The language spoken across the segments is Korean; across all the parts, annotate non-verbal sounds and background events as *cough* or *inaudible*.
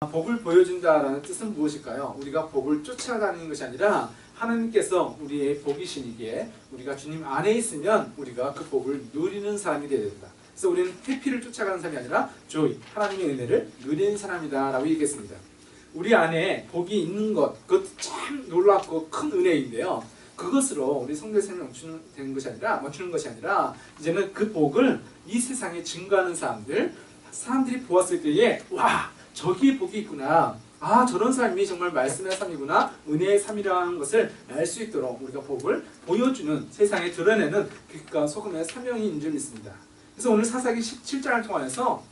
복을 보여준다라는 뜻은 무엇일까요? 우리가 복을 쫓아다니는 것이 아니라 하나님께서 우리의 복이시기에 우리가 주님 안에 있으면 우리가 그 복을 누리는 사람이 되어야 된다. 그래서 우리는 해피를 쫓아가는 사람이 아니라 조이, 하나님의 은혜를 누리는 사람이다 라고 얘기했습니다. 우리 안에 복이 있는 것, 그것도 참 놀랍고 큰 은혜인데요. 그것으로 우리 성도생을 멈추는 것이 아니라 멈추는 것이 아니라 이제는 그 복을 이 세상에 증거하는 사람들, 사람들이 보았을 때에 와 저기에 복이 있구나. 아 저런 삶이 정말 말씀의 삶이구나 은혜의 삶이라는 것을 알 수 있도록 우리가 복을 보여주는 세상에 드러내는 빛과 소금의 사명인 줄 믿습니다. 그래서 오늘 사사기 17장을 통하여서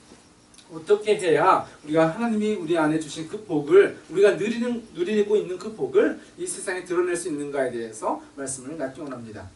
어떻게 해야 우리가 하나님이 우리 안에 주신 그 복을 우리가 누리는 누리고 있는 그 복을 이 세상에 드러낼 수 있는가에 대해서 말씀을 나누기 원합니다.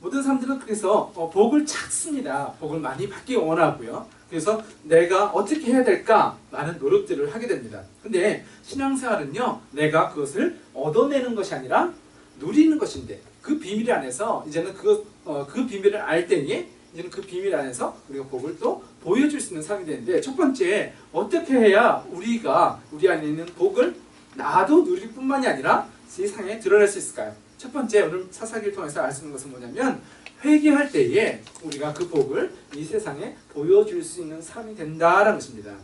모든 사람들은 그래서 어, 복을 찾습니다. 복을 많이 받기 원하고요. 그래서 내가 어떻게 해야 될까 많은 노력들을 하게 됩니다. 근데 신앙생활은요, 내가 그것을 얻어내는 것이 아니라 누리는 것인데 그 비밀 안에서 이제는 그, 어, 그 비밀을 알 때에 이제는 그 비밀 안에서 우리가 복을 또 보여줄 수 있는 사람이 되는데 첫 번째 어떻게 해야 우리가 우리 안에 있는 복을 나도 누릴 뿐만이 아니라 세상에 드러낼 수 있을까요? 첫 번째 오늘 사사기를 통해서 알 수 있는 것은 뭐냐면 회개할 때에 우리가 그 복을 이 세상에 보여줄 수 있는 사람이 된다라는 것입니다.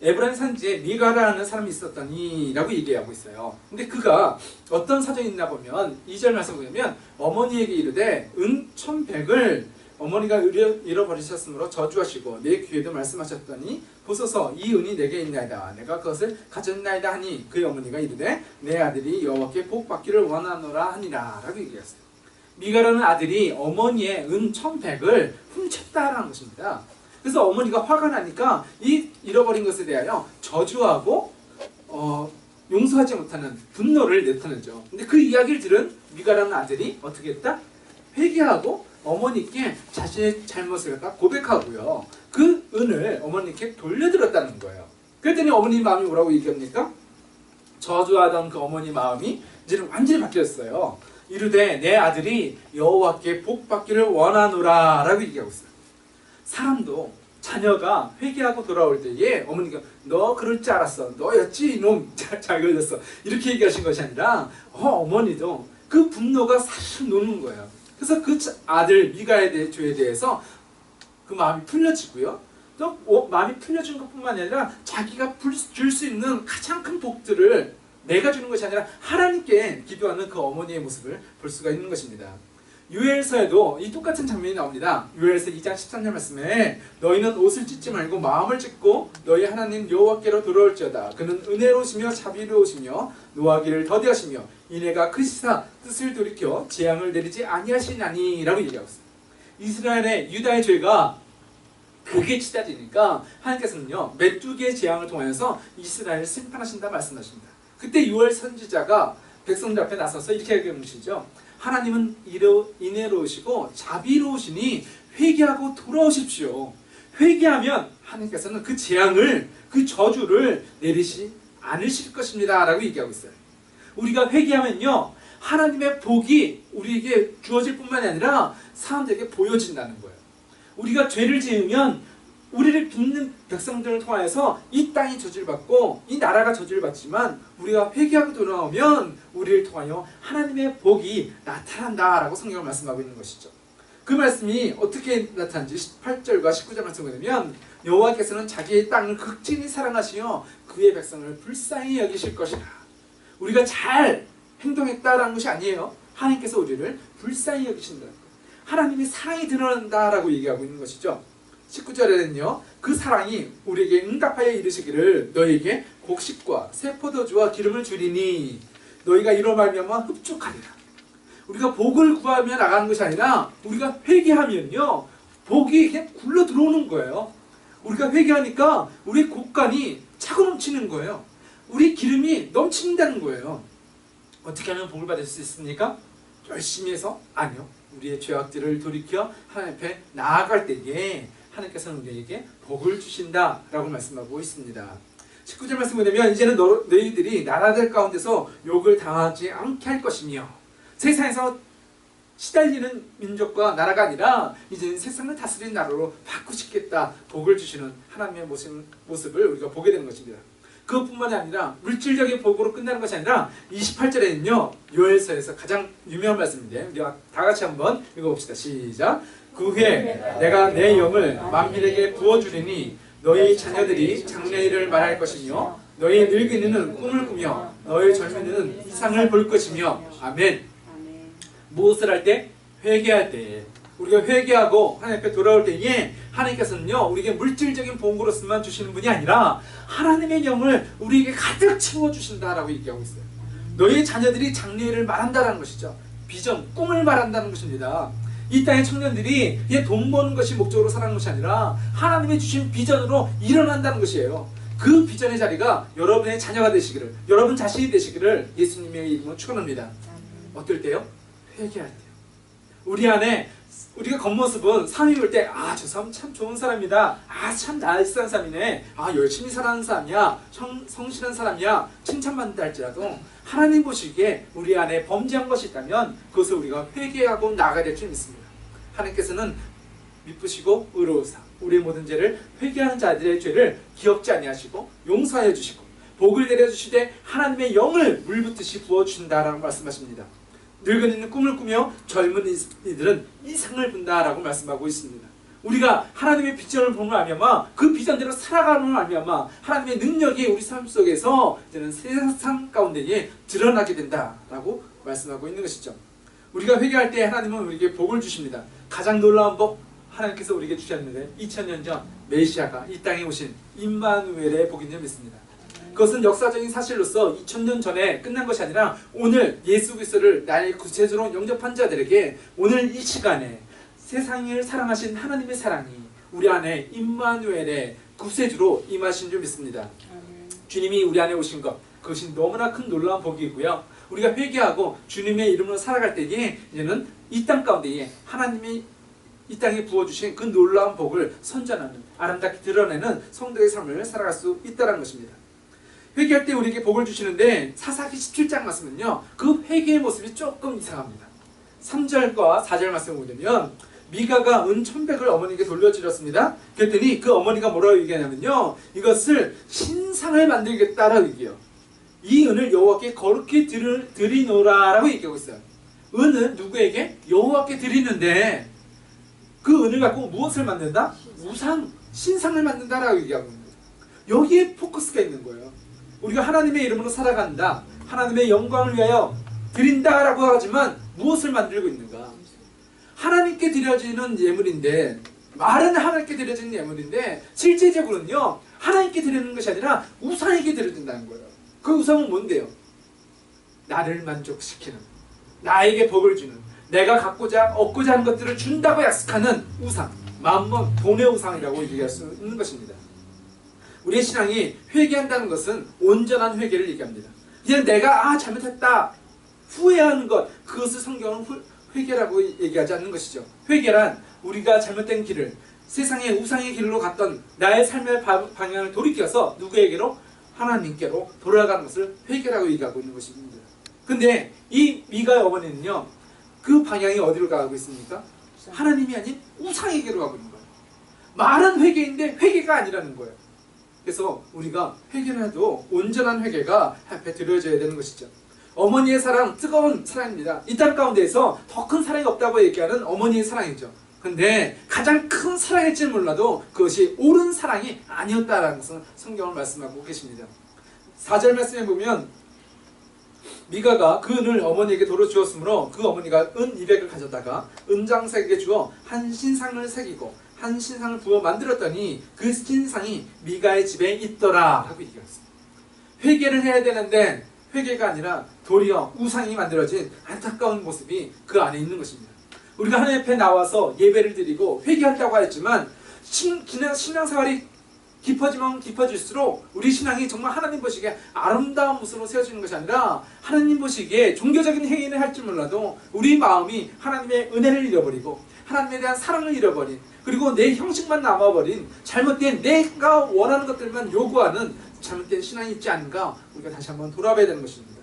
에브라임 산지에 미가라는 사람이 있었더니라고 얘기하고 있어요. 근데 그가 어떤 사정이 있나 보면 2절 말씀 보면 어머니에게 이르되 은 천백을 어머니가 잃어, 잃어버리셨으므로 저주하시고 내 귀에도 말씀하셨더니 보소서 이 은이 내게 있나이다 내가 그것을 가졌나이다 하니 그의 어머니가 이르되 내 아들이 여호와께 복 받기를 원하노라 하니라 라고 얘기했어요. 미가라는 아들이 어머니의 은 천백을 훔쳤다라는 것입니다. 그래서 어머니가 화가 나니까 이 잃어버린 것에 대하여 저주하고 어, 용서하지 못하는 분노를 나타내죠. 근데 그 이야기를 들은 미가라는 아들이 어떻게 했다? 회개하고 어머니께 자신의 잘못을 갖다 고백하고요. 그 은을 어머니께 돌려드렸다는 거예요. 그랬더니 어머니 마음이 뭐라고 얘기합니까? 저주하던 그 어머니 마음이 이제는 완전히 바뀌었어요. 이르되 내 아들이 여호와께 복 받기를 원하노라 라고 얘기하고 있어요. 사람도 자녀가 회개하고 돌아올 때에 어머니가 너 그럴 줄 알았어. 너였지 이놈. 잘, 잘 걸렸어. 이렇게 얘기하신 것이 아니라 어, 어머니도 그 분노가 사실 노는 거예요. 그래서 그 아들 대해 죄에 대해서 그 마음이 풀려지고요. 또 어, 마음이 풀려진 것뿐만 아니라 자기가 줄 수 있는 가장 큰 복들을 내가 주는 것이 아니라 하나님께 기도하는 그 어머니의 모습을 볼 수가 있는 것입니다 유엘서에도 이 똑같은 장면이 나옵니다. 유엘서 2장 13절 말씀에 너희는 옷을 찢지 말고 마음을 찢고 너희 하나님 여호와께로 돌아올지어다. 그는 은혜로우시며 자비로우시며 노하기를 더디하시며 이내가 크시사 뜻을 돌이켜 재앙을 내리지 아니하시나니라고 얘기하고 있습니다. 이스라엘의 유다의 죄가 그게 치닫으니까 하나님께서는요 개의 재앙을 통해서 이스라엘을 심판하신다 말씀하십니다. 그때 유월 선지자가 백성들 앞에 나서서 이렇게 얘기하시죠. 하나님은 이로 인애로우시고 자비로우시니 회개하고 돌아오십시오. 회개하면 하나님께서는 그 재앙을 그 저주를 내리시 않으실 것입니다 라고 얘기하고 있어요. 우리가 회개하면요 하나님의 복이 우리에게 주어질 뿐만이 아니라 사람들에게 보여진다는 거예요. 우리가 죄를 지으면 우리를 믿는 백성들을 통하여서 이 땅이 저주를 받고 이 나라가 저주를 받지만 우리가 회개하고 돌아오면 우리를 통하여 하나님의 복이 나타난다라고 성경을 말씀하고 있는 것이죠. 그 말씀이 어떻게 나타난지 18절과 19절 말씀을 보면 여호와께서는 자기의 땅을 극진히 사랑하시어 그의 백성을 불쌍히 여기실 것이라. 우리가 잘 행동했다라는 것이 아니에요. 하나님께서 우리를 불쌍히 여기신다. 하나님의 사랑이 드러난다라고 얘기하고 있는 것이죠. 19절에는요 그 사랑이 우리에게 응답하여 이르시기를 너에게 곡식과 새 포도주와 기름을 주리니 너희가 이로 말미암아 흡족하리라 우리가 복을 구하며 나가는 것이 아니라 우리가 회개하면요 복이 그냥 굴러 들어오는 거예요 우리가 회개하니까 우리 곡간이 차고 넘치는 거예요 우리 기름이 넘친다는 거예요 어떻게 하면 복을 받을 수 있습니까? 열심히 해서? 아니요 우리의 죄악들을 돌이켜 하나님 앞에 나아갈 때에 하나님께서는 우리에게 복을 주신다라고 말씀하고 있습니다. 19절 말씀을 보면 이제는 너, 너희들이 나라들 가운데서 욕을 당하지 않게 할 것이며 세상에서 시달리는 민족과 나라가 아니라 이제는 세상을 다스리는 나라로 바꾸시겠다 복을 주시는 하나님의 모습, 모습을 우리가 보게 되는 것입니다. 그것뿐만이 아니라 물질적인 복으로 끝나는 것이 아니라 28절에는요 요엘서에서 가장 유명한 말씀인데 우리 다 같이 한번 읽어봅시다 시작 그 후에 내가 내 영을 만민에게 부어주리니 너희 자녀들이 장래일을 말할 것이며 너희 늙은이는 꿈을 꾸며 너희 젊은이는 이상을 볼 것이며 아멘. 무엇을 할 때? 회개할 때. 우리가 회개하고 하나님 앞에 돌아올 때에 하나님께서는요 우리에게 물질적인 복으로서만 주시는 분이 아니라 하나님의 영을 우리에게 가득 채워 주신다라고 얘기하고 있어요. 너희 자녀들이 장래를 말한다라는 것이죠. 비전, 꿈을 말한다는 것입니다. 이 땅의 청년들이 그냥 돈 버는 것이 목적으로 살아가는 것이 아니라 하나님의 주신 비전으로 일어난다는 것이에요. 그 비전의 자리가 여러분의 자녀가 되시기를, 여러분 자신이 되시기를 예수님의 이름으로 축원합니다. 어떨 때요? 회개할 때요. 우리 안에 우리가 겉모습은 사람이 볼때아 저 사람 참 좋은 사람이다. 아 참 나이스한 사람이네. 아 열심히 살아가는 사람이야. 성, 성실한 사람이야. 칭찬받는다 할지라도 하나님 보시기에 우리 안에 범죄한 것이 있다면 그것을 우리가 회개하고 나가야 될 줄 믿습니다. 하나님께서는 미쁘시고 의로우사 우리의 모든 죄를 회개하는 자들의 죄를 기억지 아니하시고 용서하여 주시고 복을 내려 주시되 하나님의 영을 물붓듯이 부어 주신다라고 말씀하십니다. 늙은이는 꿈을 꾸며 젊은 이들은 이상을 본다라고 말씀하고 있습니다. 우리가 하나님의 비전을 보는 알미암아 그 비전대로 살아가는 알미암아 하나님의 능력이 우리 삶 속에서 이제는 세상 가운데에 드러나게 된다라고 말씀하고 있는 것이죠. 우리가 회개할 때 하나님은 우리에게 복을 주십니다. 가장 놀라운 복 하나님께서 우리에게 주셨는데 2000년 전 메시아가 이 땅에 오신 임마누엘의 복인 줄 믿습니다. 그것은 역사적인 사실로서 2000년 전에 끝난 것이 아니라 오늘 예수 그리스도를 나의 구세주로 영접한 자들에게 오늘 이 시간에 세상을 사랑하신 하나님의 사랑이 우리 안에 임마누엘의 구세주로 임하신 줄 믿습니다. 아멘. 주님이 우리 안에 오신 것 그것이 너무나 큰 놀라운 복이고요. 우리가 회개하고 주님의 이름으로 살아갈 때에 이제는 이 땅 가운데에 하나님이 이 땅에 부어주신 그 놀라운 복을 선전하는 아름답게 드러내는 성도의 삶을 살아갈 수 있다는 것입니다. 회개할 때 우리에게 복을 주시는데 사사기 17장 말씀은요. 그 회개의 모습이 조금 이상합니다. 3절과 4절 말씀을 보면 미가가 은 천백을 어머니에게 돌려드렸습니다. 그랬더니 그 어머니가 뭐라고 얘기하냐면요. 이것을 신상을 만들겠다라고 얘기해요. 이 은을 여호와께 거룩히 드리, 드리노라라고 얘기하고 있어요. 은은 누구에게? 여호와께 드리는데 그 은을 갖고 무엇을 만든다? 우상, 신상을 만든다라고 얘기하고 있는 거예요. 여기에 포커스가 있는 거예요. 우리가 하나님의 이름으로 살아간다. 하나님의 영광을 위하여 드린다라고 하지만 무엇을 만들고 있는가? 하나님께 드려지는 예물인데 말은 하나님께 드려지는 예물인데 실제적으로는요 하나님께 드리는 것이 아니라 우상에게 드려진다는 거예요. 그 우상은 뭔데요? 나를 만족시키는 나에게 복을 주는 내가 갖고자 얻고자 하는 것들을 준다고 약속하는 우상 만번 돈의 우상이라고 얘기할 수 있는 것입니다. 우리의 신앙이 회개한다는 것은 온전한 회개를 얘기합니다. 그냥 내가 아 잘못했다 후회하는 것 그것을 성경은 후, 회개라고 얘기하지 않는 것이죠. 회개란 우리가 잘못된 길을 세상의 우상의 길로 갔던 나의 삶의 바- 방향을 돌이켜서 누구에게로 하나님께로 돌아가는 것을 회개라고 얘기하고 있는 것입니다. 근데 이 미가의 어머니는요 그 방향이 어디로 가고 있습니까? 하나님이 아닌 우상에게로 가고 있는 거예요. 말은 회개인데 회개가 아니라는 거예요. 그래서 우리가 회개를 해도 온전한 회개가 앞에 드려져야 되는 것이죠. 어머니의 사랑, 뜨거운 사랑입니다. 이 땅 가운데에서 더 큰 사랑이 없다고 얘기하는 어머니의 사랑이죠. 근데 가장 큰 사랑일지는 몰라도 그것이 옳은 사랑이 아니었다라는 것은 성경을 말씀하고 계십니다. 4절 말씀에 보면 미가가 그 은을 어머니에게 도로 주었으므로 그 어머니가 은 200을 가져다가 은장색에 주어 한 신상을 새기고 한 신상을 부어 만들었더니 그 신상이 미가의 집에 있더라 하고 얘기했습니다. 회개를 해야 되는데 회개가 아니라 도리어 우상이 만들어진 안타까운 모습이 그 안에 있는 것입니다. 우리가 하나님 앞에 나와서 예배를 드리고 회개한다고 하였지만 신앙생활이 깊어지면 깊어질수록 우리 신앙이 정말 하나님 보시기에 아름다운 모습으로 세워지는 것이 아니라 하나님 보시기에 종교적인 행위를 할줄 몰라도 우리 마음이 하나님의 은혜를 잃어버리고 하나님에 대한 사랑을 잃어버린 그리고 내 형식만 남아버린 잘못된 내가 원하는 것들만 요구하는 잘못된 신앙이 있지 않은가 우리가 다시 한번 돌아봐야 되는 것입니다.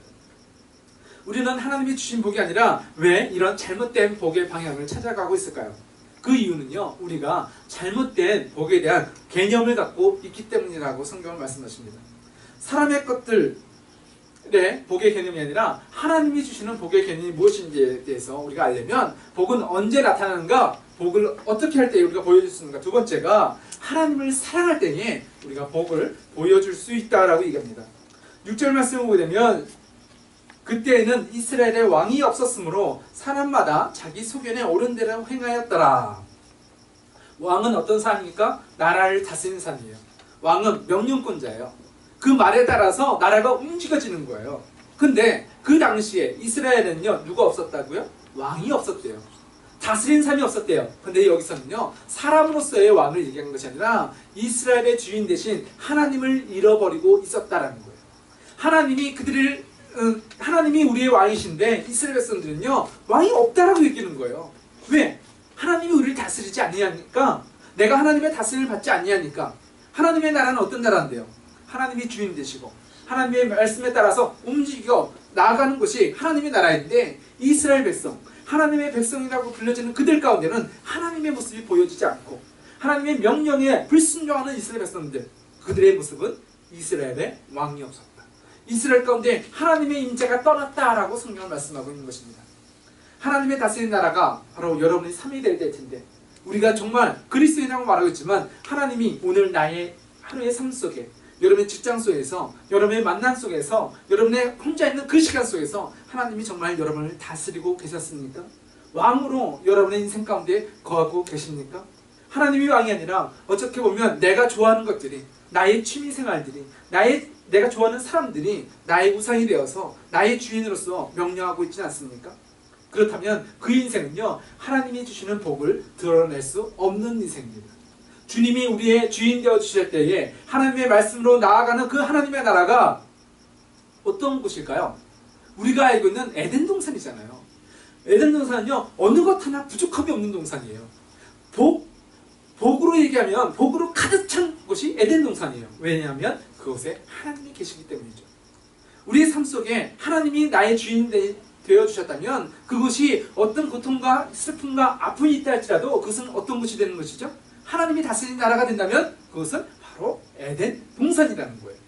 우리는 하나님이 주신 복이 아니라 왜 이런 잘못된 복의 방향을 찾아가고 있을까요? 그 이유는요, 우리가 잘못된 복에 대한 개념을 갖고 있기 때문이라고 성경은 말씀하십니다. 사람의 것들 의 복의 개념이 아니라 하나님이 주시는 복의 개념이 무엇인지에 대해서 우리가 알려면 복은 언제 나타나는가? 복을 어떻게 할 때 우리가 보여줄 수 있는가? 두 번째가 하나님을 사랑할 때에 우리가 복을 보여줄 수 있다라고 얘기합니다. 6절 말씀을 보게 되면 그때에는 이스라엘에 왕이 없었으므로 사람마다 자기 소견에 옳은 대로 행하였더라. 왕은 어떤 사람입니까? 나라를 다스리는 사람이에요. 왕은 명령권자예요. 그 말에 따라서 나라가 움직여지는 거예요. 근데 그 당시에 이스라엘은요 누가 없었다고요? 왕이 없었대요. 다스리는 사람이 없었대요. 근데 여기서는요 사람으로서의 왕을 얘기한 것이 아니라 이스라엘의 주인 대신 하나님을 잃어버리고 있었다라는 거예요. 하나님이 그들을 음, 하나님이 우리의 왕이신데 이스라엘 백성들은요 왕이 없다라고 얘기하는 거예요. 왜? 하나님이 우리를 다스리지 아니하니까 내가 하나님의 다스림을 받지 아니하니까 하나님의 나라는 어떤 나라인데요? 하나님이 주인 되시고 하나님의 말씀에 따라서 움직여 나아가는 것이 하나님의 나라인데 이스라엘 백성 하나님의 백성이라고 불려지는 그들 가운데는 하나님의 모습이 보여지지 않고 하나님의 명령에 불순종하는 이스라엘 백성들 그들의 모습은 이스라엘의 왕이 없었다. 이스라엘 가운데 하나님의 임재가 떠났다라고 성경을 말씀하고 있는 것입니다. 하나님의 다스리는 나라가 바로 여러분의 삶이 될 텐데 우리가 정말 그리스도인이라고 말하고 있지만 하나님이 오늘 나의 하루의 삶 속에 여러분의 직장 속에서 여러분의 만남 속에서 여러분의 혼자 있는 그 시간 속에서 하나님이 정말 여러분을 다스리고 계셨습니까? 왕으로 여러분의 인생 가운데 거하고 계십니까? 하나님이 왕이 아니라 어떻게 보면 내가 좋아하는 것들이 나의 취미 생활들이 나의 내가 좋아하는 사람들이 나의 우상이 되어서 나의 주인으로서 명령하고 있지 않습니까? 그렇다면 그 인생은요 하나님이 주시는 복을 드러낼 수 없는 인생입니다. 주님이 우리의 주인 되어 주실 때에 하나님의 말씀으로 나아가는 그 하나님의 나라가 어떤 곳일까요? 우리가 알고 있는 에덴 동산이잖아요. 에덴 동산은요 어느 것 하나 부족함이 없는 동산이에요. 복 복으로 얘기하면 복으로 가득 찬 곳이 에덴 동산이에요. 왜냐하면 그곳에 하나님이 계시기 때문이죠. 우리의 삶 속에 하나님이 나의 주인 되, 되어 주셨다면 그곳이 어떤 고통과 슬픔과 아픔이 있다 할지라도 그것은 어떤 곳이 되는 것이죠? 하나님이 다스리는 나라가 된다면 그것은 바로 에덴 동산이라는 거예요.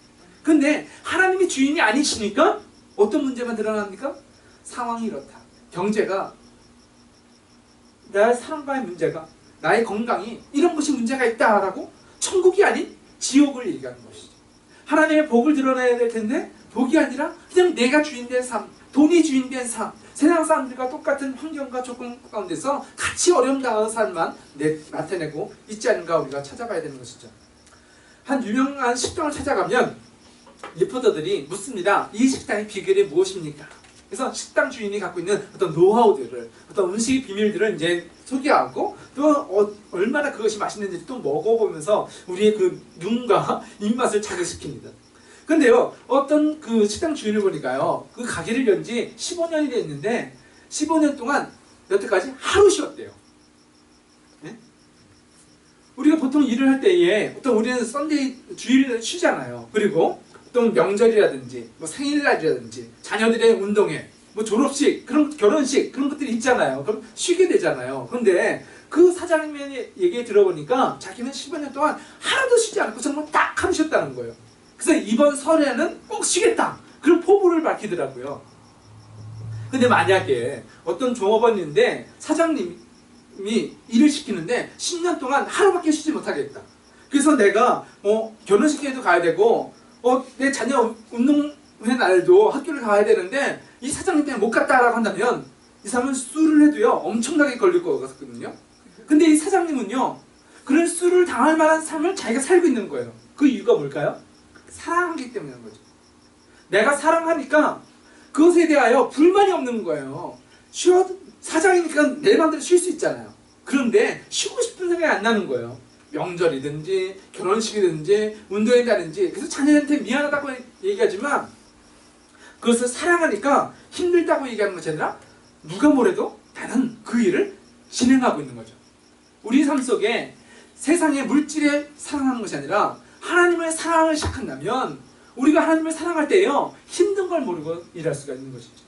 근데 하나님이 주인이 아니시니까 어떤 문제만 드러납니까? 상황이 이렇다. 경제가 나의 사랑과의 문제가 나의 건강이 이런 것이 문제가 있다라고 천국이 아닌 지옥을 얘기하는 것이죠. 하나님의 복을 드러내야 될 텐데 복이 아니라 그냥 내가 주인된 삶, 돈이 주인된 삶, 세상 사람들과 똑같은 환경과 조건 가운데서 같이 어려움 당하는 내, 나타내고 있지 않은가 우리가 찾아봐야 되는 것이죠. 한 유명한 식당을 찾아가면 리포터들이 묻습니다. 이 식당의 비결이 무엇입니까? 그래서 식당 주인이 갖고 있는 어떤 노하우들을 어떤 음식 비밀들을 이제 소개하고 또 어, 얼마나 그것이 맛있는지 또 먹어보면서 우리의 그 눈과 *laughs* 입맛을 자극시킵니다. 근데요 어떤 그 식당 주인을 보니까요 그 가게를 연 지 15년이 됐는데 15년 동안 여태까지 하루 쉬었대요. 네? 우리가 보통 일을 할 때에 어떤 우리는 썬데이 주일을 쉬잖아요. 그리고 어떤 명절이라든지 뭐 생일날이라든지 자녀들의 운동회 뭐 졸업식 그런 결혼식 그런 것들이 있잖아요. 그럼 쉬게 되잖아요. 근데 그 사장님의 얘기 들어보니까 자기는 15년 동안 하나도 쉬지 않고 정말 딱 하루 쉬었다는 거예요. 그래서 이번 설에는 꼭 쉬겠다. 그런 포부를 밝히더라고요. 근데 만약에 어떤 종업원인데 사장님이 일을 시키는데 10년 동안 하루밖에 쉬지 못하겠다. 그래서 내가 어, 결혼식에도 가야 되고 어, 내 자녀 운동회 날도 학교를 가야 되는데 이 사장님 때문에 못 갔다라고 한다면 이 사람은 술을 해도요 엄청나게 걸릴 것 같거든요. 근데 이 사장님은요 그런 술을 당할 만한 삶을 자기가 살고 있는 거예요. 그 이유가 뭘까요? 사랑하기 때문인 거죠. 내가 사랑하니까 그것에 대하여 불만이 없는 거예요. 쉬어 사장이니까 내 마음대로 쉴 수 있잖아요. 그런데 쉬고 싶은 생각이 안 나는 거예요. 명절이든지 결혼식이든지 운동회 가든지 그래서 자녀한테 미안하다고 얘기하지만 그것을 사랑하니까 힘들다고 얘기하는 것이 아니라 누가 뭐래도 나는 그 일을 진행하고 있는 거죠. 우리 삶 속에 세상의 물질에 사랑하는 것이 아니라 하나님의 사랑을 시작한다면 우리가 하나님을 사랑할 때요 힘든 걸 모르고 일할 수가 있는 것이죠.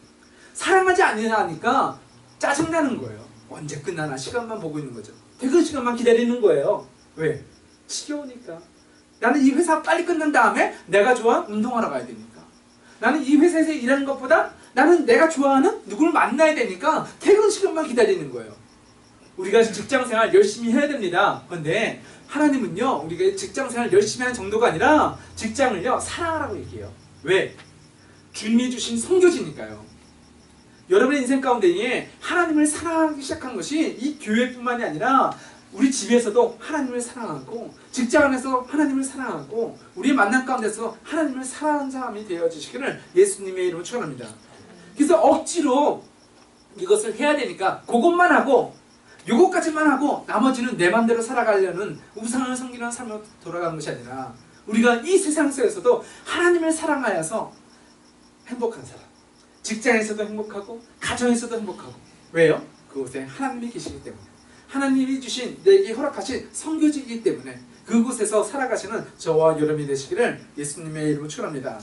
사랑하지 않으니까 짜증나는 거예요. 언제 끝나나 시간만 보고 있는 거죠. 퇴근 시간만 기다리는 거예요. 왜? 지겨우니까. 나는 이 회사 빨리 끝난 다음에 내가 좋아하는 운동하러 가야 되니까. 나는 이 회사에서 일하는 것보다 나는 내가 좋아하는 누구를 만나야 되니까 퇴근 시간만 기다리는 거예요. 우리가 직장 생활 열심히 해야 됩니다. 그런데 하나님은요, 우리가 직장 생활 열심히 하는 정도가 아니라 직장을요, 사랑하라고 얘기해요. 왜? 주님이 주신 성교지니까요. 여러분의 인생 가운데에 하나님을 사랑하기 시작한 것이 이 교회뿐만이 아니라 우리 집에서도 하나님을 사랑하고 직장 안에서 하나님을 사랑하고 우리의 만남 가운데서 하나님을 사랑하는 사람이 되어지시기를 예수님의 이름으로 축원합니다. 그래서 억지로 이것을 해야 되니까 그것만 하고 요것까지만 하고 나머지는 내 맘대로 살아가려는 우상을 섬기는 삶으로 돌아가는 것이 아니라 우리가 이 세상 속에서도 하나님을 사랑하여서 행복한 사람 직장에서도 행복하고 가정에서도 행복하고 왜요? 그곳에 하나님이 계시기 때문에 하나님이 주신 내게 허락하신 성교지이기 때문에 그곳에서 살아가시는 저와 여러분이 되시기를 예수님의 이름으로 축원합니다.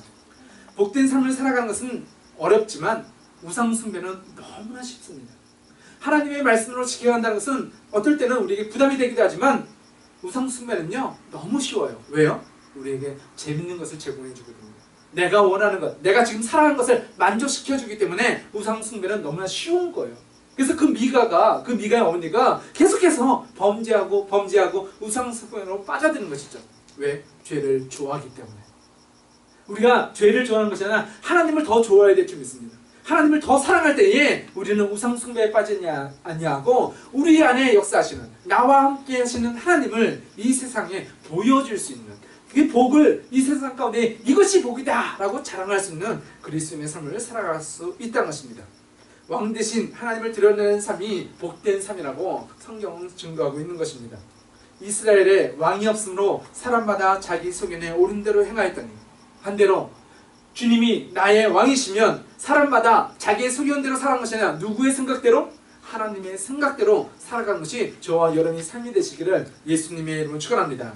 복된 삶을 살아가는 것은 어렵지만 우상 숭배는 너무나 쉽습니다. 하나님의 말씀으로 지켜간다는 것은 어떨 때는 우리에게 부담이 되기도 하지만 우상 숭배는요 너무 쉬워요. 왜요? 우리에게 재밌는 것을 제공해 주거든요. 내가 원하는 것, 내가 지금 사랑하는 것을 만족시켜 주기 때문에 우상 숭배는 너무나 쉬운 거예요. 그래서 그 미가가 그 미가의 어머니가 계속해서 범죄하고 범죄하고 우상 숭배로 빠져드는 것이죠. 왜? 죄를 좋아하기 때문에. 우리가 죄를 좋아하는 것이 아니라 하나님을 더 좋아해야 될 줄 믿습니다. 하나님을 더 사랑할 때에 우리는 우상 숭배에 빠지냐 아니하고 우리 안에 역사하시는 나와 함께 하시는 하나님을 이 세상에 보여줄 수 있는 그 복을 이 세상 가운데 이것이 복이다 라고 자랑할 수 있는 그리스도의 삶을 살아갈 수 있다는 것입니다. 왕 대신 하나님을 드러내는 삶이 복된 삶이라고 성경은 증거하고 있는 것입니다. 이스라엘에 왕이 없으므로 사람마다 자기 소견에 옳은 대로 행하였더니 반대로 주님이 나의 왕이시면 사람마다 자기의 소견대로 살아가는 것이 아니라 누구의 생각대로? 하나님의 생각대로 살아가는 것이 저와 여러분이 삶이 되시기를 예수님의 이름으로 축원합니다.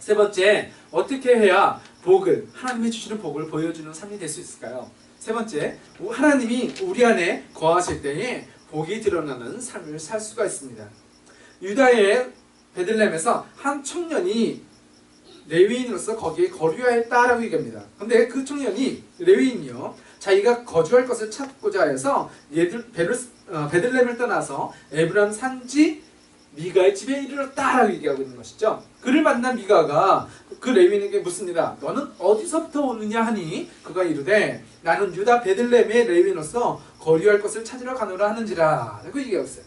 세 번째, 어떻게 해야 복을 하나님이 주시는 복을 보여주는 삶이 될 수 있을까요? 세 번째, 하나님이 우리 안에 거하실 때에 복이 드러나는 삶을 살 수가 있습니다. 유다의 베들렘에서 한 청년이 레위인으로서 거기에 거류하였다라고 얘기합니다. 근데 그 청년이 레위인이요. 자기가 거주할 것을 찾고자 해서 얘들 베르, 어, 베들렘을 떠나서 에브람 산지 미가의 집에 이르렀다라고 얘기하고 있는 것이죠. 그를 만난 미가가 그 레위인에게 묻습니다. 너는 어디서부터 오느냐 하니 그가 이르되 나는 유다 베들렘의 레위인으로서 거류할 것을 찾으러 가노라 하는지라 라고 얘기하고 있어요.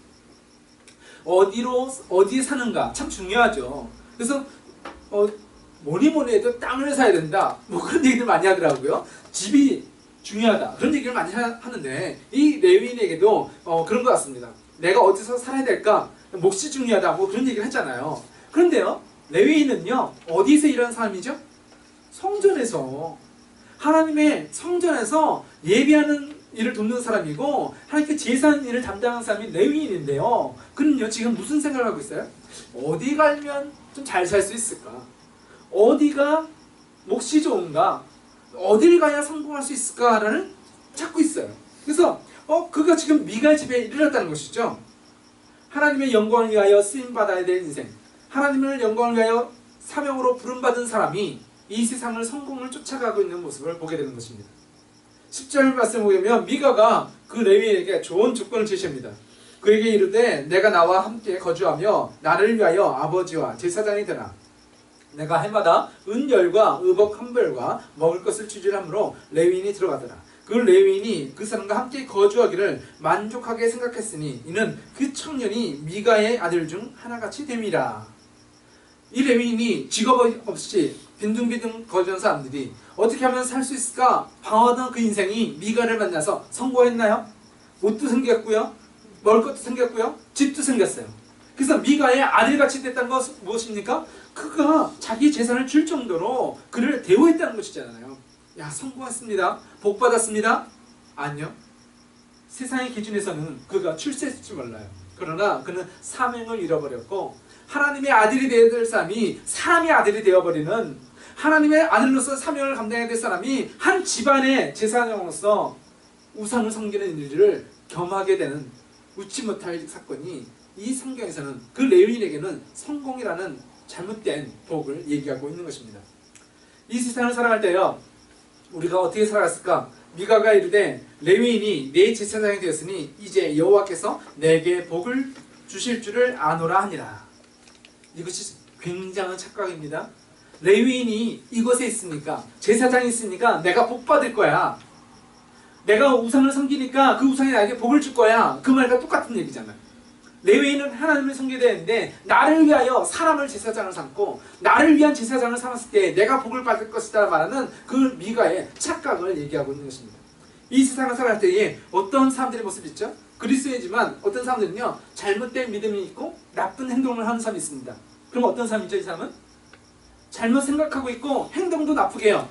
어디로 어디에 사는가 참 중요하죠. 그래서 어, 뭐니 뭐니 해도 땅을 사야 된다. 뭐 그런 얘기들 많이 하더라고요. 집이 중요하다. 그런 얘기를 많이 하, 하는데 이 레위인에게도 어, 그런 것 같습니다. 내가 어디서 살아야 될까? 몫이 중요하다. 뭐 그런 얘기를 했잖아요. 그런데요. 레위인은요. 어디서 일하는 사람이죠? 성전에서 하나님의 성전에서 예비하는 일을 돕는 사람이고 하나님께 제사하는 일을 담당하는 사람이 레위인인데요. 그는요 지금 무슨 생각을 하고 있어요? 어디 가면 좀 잘 살 수 있을까? 어디가 몫이 좋은가? 어딜 가야 성공할 수 있을까라는 찾고 있어요. 그래서 어 그가 지금 미가 집에 이르렀다는 것이죠. 하나님의 영광을 위하여 쓰임 받아야 될 인생, 하나님을 영광을 위하여 사명으로 부름 받은 사람이 이 세상을 성공을 쫓아가고 있는 모습을 보게 되는 것입니다. 10절 말씀 보면 미가가 그 레위에게 좋은 조건을 제시합니다. 그에게 이르되 내가 나와 함께 거주하며 나를 위하여 아버지와 제사장이 되라. 내가 해마다 은열과 의복 한 벌과 먹을 것을 주질함으로 레위인이 들어가더라. 그 레위인이 그 사람과 함께 거주하기를 만족하게 생각했으니 이는 그 청년이 미가의 아들 중 하나같이 됨이라. 이 레위인이 직업 없이 빈둥빈둥 거주한 사람들이 어떻게 하면 살 수 있을까 방황하던 그 인생이 미가를 만나서 성공했나요? 옷도 생겼고요. 먹을 것도 생겼고요. 집도 생겼어요. 그래서 미가의 아들같이 됐다는 것은 무엇입니까? 그가 자기 재산을 줄 정도로 그를 대우했다는 것이잖아요. 야 성공했습니다. 복 받았습니다. 아니요. 세상의 기준에서는 그가 출세했을지 몰라요. 그러나 그는 사명을 잃어버렸고 하나님의 아들이 되어야 될 사람이 사람의 아들이 되어버리는 하나님의 아들로서 사명을 감당해야 될 사람이 한 집안의 제사장으로서 우상을 섬기는 일들을 겸하게 되는 웃지 못할 사건이 이 성경에서는 그 레위인에게는 성공이라는 잘못된 복을 얘기하고 있는 것입니다. 이 세상을 살아갈 때요. 우리가 어떻게 살아갔을까? 미가가 이르되 레위인이 내 제사장이 되었으니 이제 여호와께서 내게 복을 주실 줄을 아노라 하니라. 이것이 굉장한 착각입니다. 레위인이 이곳에 있으니까 제사장이 있으니까 내가 복 받을 거야. 내가 우상을 섬기니까 그 우상이 나에게 복을 줄 거야. 그 말과 똑같은 얘기잖아요. 레위인은 하나님을 섬겨야 되는데 나를 위하여 사람을 제사장을 삼고 나를 위한 제사장을 삼았을 때 내가 복을 받을 것이다 말하는 그 미가의 착각을 얘기하고 있는 것입니다. 이 세상을 살아갈 때에 어떤 사람들의 모습이 있죠? 그리스도이지만 어떤 사람들은요 잘못된 믿음이 있고 나쁜 행동을 하는 사람이 있습니다. 그럼 어떤 사람이죠? 이 사람은 잘못 생각하고 있고 행동도 나쁘게 해요.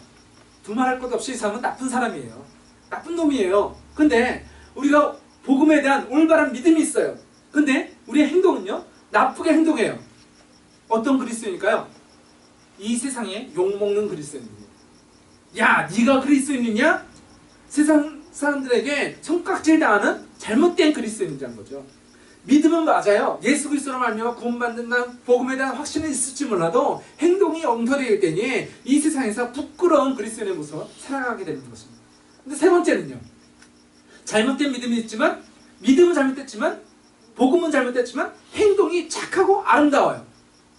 두말할 것 없이 이 사람은 나쁜 사람이에요. 나쁜 놈이에요. 근데 우리가 복음에 대한 올바른 믿음이 있어요. 근데 우리의 행동은요 나쁘게 행동해요. 어떤 그리스도인일까요? 이 세상에 욕먹는 그리스도인입니다. 야, 네가 그리스도인이냐? 세상 사람들에게 손깍질 당하는 잘못된 그리스도인이라는 거죠. 믿음은 맞아요. 예수 그리스도로 말미암아 구원받는다는 복음에 대한 확신은 있을지 몰라도 행동이 엉터리일 때니 이 세상에서 부끄러운 그리스도인의 모습을 살아가게 되는 것입니다. 근데 세 번째는요. 잘못된 믿음이 있지만 믿음은 잘못됐지만 복음은 잘못됐지만 행동이 착하고 아름다워요.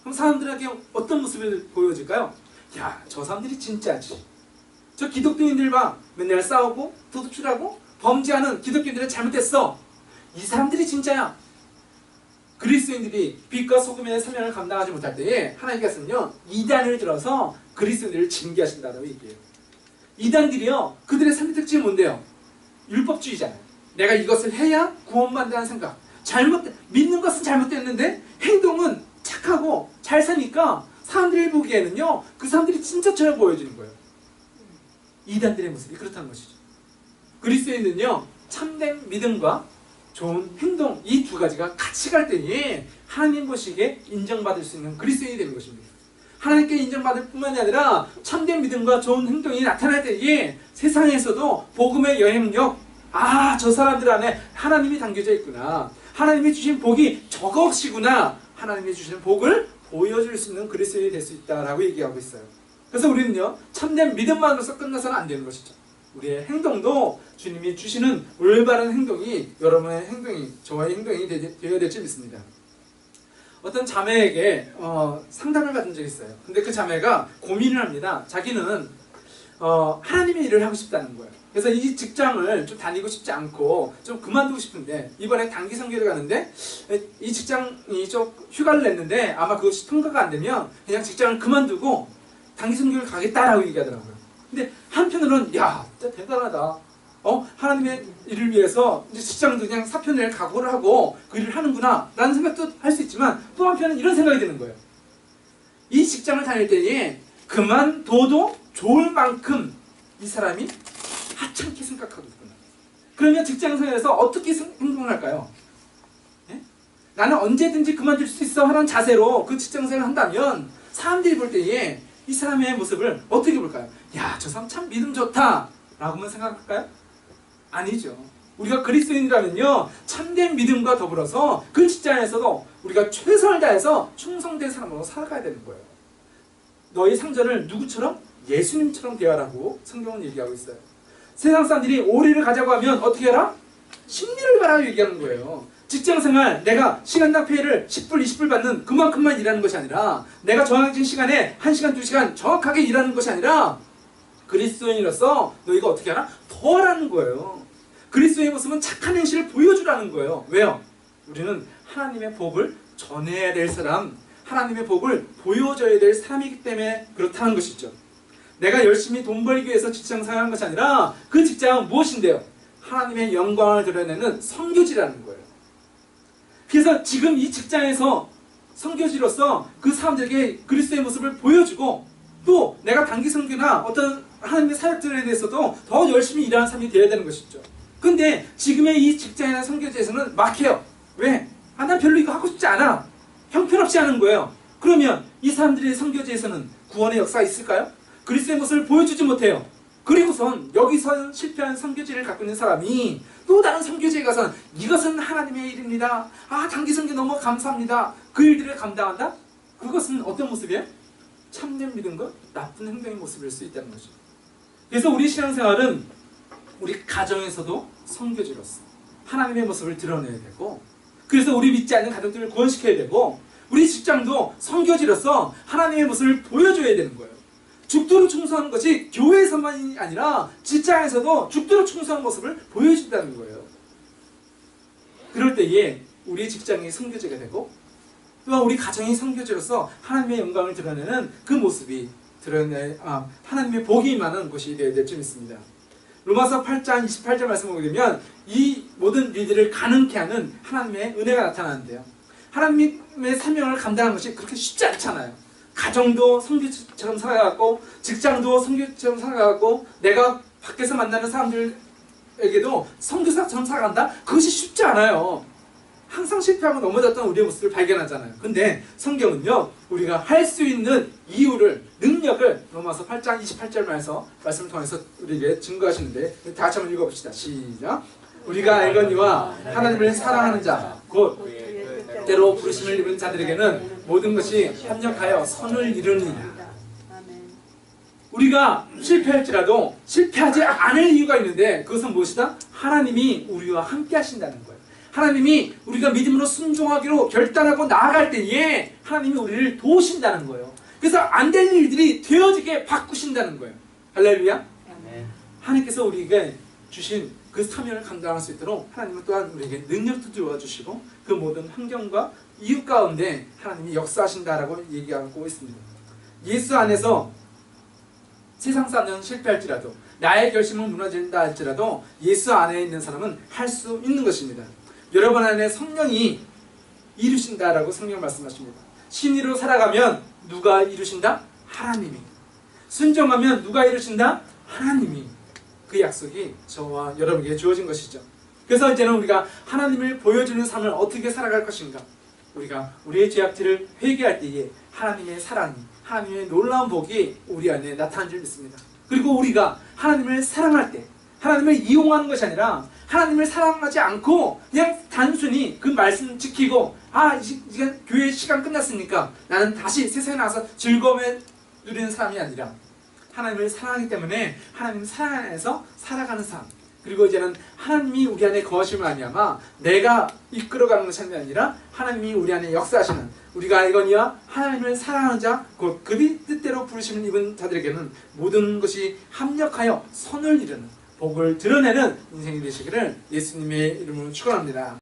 그럼 사람들에게 어떤 모습을 보여줄까요? 야, 저 사람들이 진짜지. 저 기독교인들 봐. 맨날 싸우고 도둑질하고 범죄하는 기독교인들은 잘못됐어. 이 사람들이 진짜야. 그리스도인들이 빛과 소금의 사명을 감당하지 못할 때에 하나님께서는요 이단을 들어서 그리스도인들을 징계하신다고 얘기해요. 이단들이요 그들의 삶의 특징이 뭔데요? 율법주의잖아요. 내가 이것을 해야 구원받는다는 생각. 잘못 믿는 것은 잘못됐는데 행동은 착하고 잘 사니까 사람들이 보기에는요 그 사람들이 진짜처럼 보여지는 거예요. 이단들의 모습이 그렇다는 것이죠. 그리스도인은요 참된 믿음과 좋은 행동 이 두 가지가 같이 갈 때니 하나님 보시기에 인정받을 수 있는 그리스도인이 되는 것입니다. 하나님께 인정받을 뿐만이 아니라 참된 믿음과 좋은 행동이 나타날 때에 세상에서도 복음의 영향력 아 저 사람들 안에 하나님이 담겨져 있구나 하나님이 주신 복이 저것이구나 하나님이 주신 복을 보여줄 수 있는 그리스도인이 될 수 있다라고 얘기하고 있어요. 그래서 우리는요 참된 믿음만으로서 끝나서는 안 되는 것이죠. 우리의 행동도 주님이 주시는 올바른 행동이 여러분의 행동이 저와의 행동이 되, 되어야 될지 믿습니다. 어떤 자매에게 어, 상담을 받은 적이 있어요. 근데 그 자매가 고민을 합니다. 자기는 어, 하나님의 일을 하고 싶다는 거예요. 그래서 이 직장을 좀 다니고 싶지 않고 좀 그만두고 싶은데 이번에 단기 선교를 가는데 이 직장이 좀 휴가를 냈는데 아마 그것이 통과가 안 되면 그냥 직장을 그만두고 단기 선교를 가겠다라고 얘기하더라고요. 근데 한편으로는 야 진짜 대단하다. 어 하나님의 일을 위해서 이제 직장도 그냥 사표낼 각오를 하고 그 일을 하는구나 라는 생각도 할 수 있지만 또 한편은 이런 생각이 드는 거예요. 이 직장을 다닐 때에 그만둬도 좋을 만큼 이 사람이 하찮게 생각하고 있구나. 그러면 직장 생활에서 어떻게 행동을 할까요? 예? 나는 언제든지 그만둘 수 있어 하는 자세로 그 직장 생활을 한다면 사람들이 볼 때에 이 사람의 모습을 어떻게 볼까요? 야, 저 사람 참 믿음 좋다. 라고만 생각할까요? 아니죠. 우리가 그리스도인이라면요, 참된 믿음과 더불어서 그 직장에서도 우리가 최선을 다해서 충성된 사람으로 살아가야 되는 거예요. 너희 상전을 누구처럼? 예수님처럼 대하라고 성경은 얘기하고 있어요. 세상 사람들이 오리를 가자고 하면 어떻게 해라? 심리를 가라고 얘기하는 거예요. 직장 생활 내가 시간당 페이를 10불, 20불 받는 그만큼만 일하는 것이 아니라 내가 정해진 시간에 1시간, 2시간 정확하게 일하는 것이 아니라 그리스도인으로서 너희가 어떻게 하나? 더 하라는 거예요. 그리스도의 모습은 착한 행실을 보여주라는 거예요. 왜요? 우리는 하나님의 복을 전해야 될 사람, 하나님의 복을 보여줘야 될 사람이기 때문에 그렇다는 것이죠. 내가 열심히 돈 벌기 위해서 직장 생활하는 것이 아니라 그 직장은 무엇인데요? 하나님의 영광을 드러내는 성교지라는 거예요. 그래서 지금 이 직장에서 성교지로서 그 사람들에게 그리스도의 모습을 보여주고 또 내가 단기 선교나 어떤 하나님의 사역들에 대해서도 더 열심히 일하는 사람이 되어야 되는 것이죠. 근데 지금의 이 직장이나 선교지에서는 막해요. 왜? 아, 난 별로 이거 하고 싶지 않아. 형편없이 하는 거예요. 그러면 이 사람들의 선교지에서는 구원의 역사가 있을까요? 그리스도의 모습을 보여주지 못해요. 그리고선 여기서 실패한 선교지를 갖고 있는 사람이 또 다른 선교지에 가서 이것은 하나님의 일입니다. 아 단기 선교 너무 감사합니다. 그 일들을 감당한다? 그것은 어떤 모습이에요? 참된 믿음과 나쁜 행동의 모습일 수 있다는 거죠. 그래서 우리 신앙생활은 우리 가정에서도 성교지로서 하나님의 모습을 드러내야 되고 그래서 우리 믿지 않는 가족들을 구원시켜야 되고 우리 직장도 성교지로서 하나님의 모습을 보여줘야 되는 거예요. 죽도록 충성하는 것이 교회에서만이 아니라 직장에서도 죽도록 충성하는 모습을 보여준다는 거예요. 그럴 때에 우리 직장이 성교제가 되고 또한 우리 가정이 성교제로서 하나님의 영광을 드러내는 그 모습이 드러내 아, 하나님의 복이 임하는 곳이 되어야 될줄 믿습니다. 로마서 8장 28절 말씀 보게 되면 이 모든 일들을 가능케 하는 하나님의 은혜가 나타나는데요. 하나님의 사명을 감당하는 것이 그렇게 쉽지 않잖아요. 가정도 성교처럼 살아가고 직장도 성교처럼 살아가고 내가 밖에서 만나는 사람들에게도 성교사처럼 살아간다? 그것이 쉽지 않아요. 항상 실패하고 넘어졌던 우리의 모습을 발견하잖아요. 근데 성경은요, 우리가 할 수 있는 이유를, 능력을 로마서 8장 28절 말에서 말씀을 통해서 우리에게 증거하시는데 다 같이 한번 읽어봅시다. 시작. 우리가 알거니와 하나님을 사랑하는 자, 곧 때로 부르심을 입은 자들에게는 모든 것이 협력하여 선을 이루느니라. 우리가 실패할지라도 실패하지 않을 이유가 있는데 그것은 무엇이다? 하나님이 우리와 함께 하신다는 거예요. 하나님이 우리가 믿음으로 순종하기로 결단하고 나아갈 때에 하나님이 우리를 도우신다는 거예요. 그래서 안 될 일들이 되어지게 바꾸신다는 거예요. 할렐루야. 하나님께서 우리에게 주신 그 사명을 감당할 수 있도록 하나님은 또한 우리에게 능력도 주어 주시고 그 모든 환경과 이유 가운데 하나님이 역사하신다라고 얘기하고 있습니다. 예수 안에서 세상 사는 실패할지라도 나의 결심은 무너진다 할지라도 예수 안에 있는 사람은 할 수 있는 것입니다. 여러분 안에 성령이 이루신다라고 성경 말씀하십니다. 신의로 살아가면 누가 이루신다? 하나님이. 순종하면 누가 이루신다? 하나님이. 그 약속이 저와 여러분에게 주어진 것이죠. 그래서 이제는 우리가 하나님을 보여주는 삶을 어떻게 살아갈 것인가? 우리가 우리의 죄악들을 회개할 때에 하나님의 사랑이, 하나님의 놀라운 복이 우리 안에 나타난 줄 믿습니다. 그리고 우리가 하나님을 사랑할 때, 하나님을 이용하는 것이 아니라 하나님을 사랑하지 않고 그냥 단순히 그 말씀 지키고 아 이제 교회 시간 끝났으니까 나는 다시 세상에 나와서 즐거움을 누리는 사람이 아니라 하나님을 사랑하기 때문에 하나님 사랑 안에서 살아가는 삶 그리고 이제는 하나님이 우리 안에 거하심을 아니야마 내가 이끌어가는 것이 아니라 하나님이 우리 안에 역사하시는 우리가 알거니와 하나님을 사랑하는 자 곧 그리 뜻대로 부르심을 입은 자들에게는 모든 것이 합력하여 선을 이루는 복을 드러내는 인생이 되시기를 예수님의 이름으로 축원합니다.